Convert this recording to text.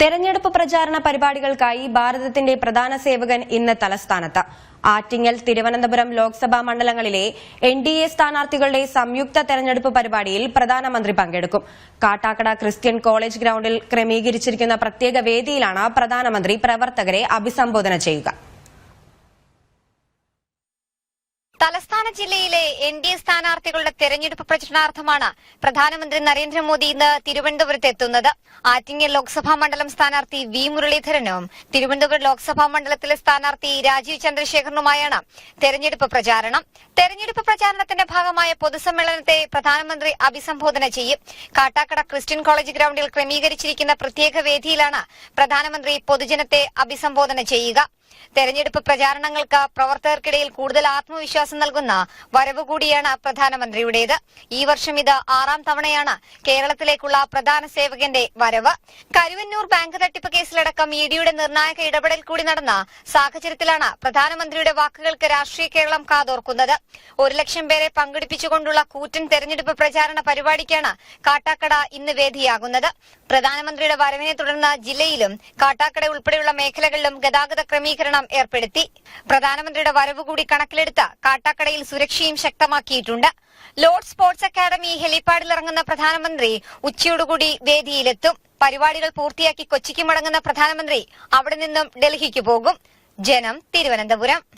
തെരഞ്ഞെടുപ്പ് പ്രചാരണ പരിപാടികൾക്കായി ഭാരതത്തിന്റെ പ്രധാന സേവകൻ ഇന്ന് തലസ്ഥാനത്ത്. ആറ്റിങ്ങൽ തിരുവനന്തപുരം ലോക്സഭാ മണ്ഡലങ്ങളിലെ എൻ ഡി എ സ്ഥാനാർത്ഥികളുടെ സംയുക്ത തെരഞ്ഞെടുപ്പ് പരിപാടിയിൽ പ്രധാനമന്ത്രി പങ്കെടുക്കും. കാട്ടാക്കട ക്രിസ്ത്യൻ കോളേജ് ഗ്രൌണ്ടിൽ ക്രമീകരിച്ചിരിക്കുന്ന പ്രത്യേക വേദിയിലാണ് പ്രധാനമന്ത്രി പ്രവർത്തകരെ അഭിസംബോധന ചെയ്യുക. തലസ്ഥാന ജില്ലയിലെ എൻ ഡി എ സ്ഥാനാർത്ഥികളുടെ തെരഞ്ഞെടുപ്പ് പ്രചരണാർത്ഥമാണ് പ്രധാനമന്ത്രി നരേന്ദ്രമോദി ഇന്ന് തിരുവനന്തപുരത്ത് എത്തുന്നത്. ആറ്റിങ്ങൽ ലോക്സഭാ മണ്ഡലം സ്ഥാനാർത്ഥി വി മുരളീധരനും തിരുവനന്തപുരം ലോക്സഭാ മണ്ഡലത്തിലെ സ്ഥാനാർത്ഥി രാജീവ് ചന്ദ്രശേഖരനുമായാണ് തെരഞ്ഞെടുപ്പ് പ്രചാരണം. തെരഞ്ഞെടുപ്പ് പ്രചാരണത്തിന്റെ ഭാഗമായ പൊതുസമ്മേളനത്തെ പ്രധാനമന്ത്രി അഭിസംബോധന ചെയ്യും. കാട്ടാക്കട ക്രിസ്ത്യൻ കോളേജ് ഗ്രൌണ്ടിൽ ക്രമീകരിച്ചിരിക്കുന്ന പ്രത്യേക വേദിയിലാണ് പ്രധാനമന്ത്രി പൊതുജനത്തെ അഭിസംബോധന ചെയ്യുക. തെരഞ്ഞെടുപ്പ് പ്രചാരണങ്ങൾക്ക് പ്രവർത്തകർക്കിടയിൽ കൂടുതൽ ആത്മവിശ്വാസം നൽകുന്ന വരവ് കൂടിയാണ് പ്രധാനമന്ത്രിയുടേത്. ഈ വർഷം ഇത് ആറാം തവണയാണ് കേരളത്തിലേക്കുള്ള പ്രധാന സേവകന്റെ വരവ്. കരുവന്നൂർ ബാങ്ക് തട്ടിപ്പ് കേസിലടക്കം ഇഡിയുടെ നിർണായക ഇടപെടൽ കൂടി നടന്ന സാഹചര്യത്തിലാണ് പ്രധാനമന്ത്രിയുടെ വാക്കുകൾക്ക് രാഷ്ട്രീയ കേരളം കാതോർക്കുന്നത്. ഒരു ലക്ഷം പേരെ പങ്കെടുപ്പിച്ചുകൊണ്ടുള്ള കൂറ്റൻ തെരഞ്ഞെടുപ്പ് പ്രചാരണ പരിപാടിക്കാണ് കാട്ടാക്കട ഇന്ന് വേദിയാകുന്നത്. പ്രധാനമന്ത്രിയുടെ വരവിനെ തുടർന്ന് ജില്ലയിലും കാട്ടാക്കട ഉൾപ്പെടെയുള്ള മേഖലകളിലും ഗതാഗത ക്രമീകരണം ഏർപ്പെടുത്തി. പ്രധാനമന്ത്രിയുടെ വരവ് കൂടി കണക്കിലെടുത്ത് കാട്ടാക്കടയിൽ സുരക്ഷയും ശക്തമാക്കിയിട്ടുണ്ട്. ലോർഡ് സ്പോർട്സ് അക്കാദമി ഹെലിപ്പാഡിൽ ഇറങ്ങുന്ന പ്രധാനമന്ത്രി ഉച്ചയോടുകൂടി വേദിയിലെത്തും. പരിപാടികൾ പൂർത്തിയാക്കി കൊച്ചിക്ക് മടങ്ങുന്ന പ്രധാനമന്ത്രി അവിടെ നിന്നും ഡൽഹിക്ക് പോകും. ജനം തിരുവനന്തപുരം.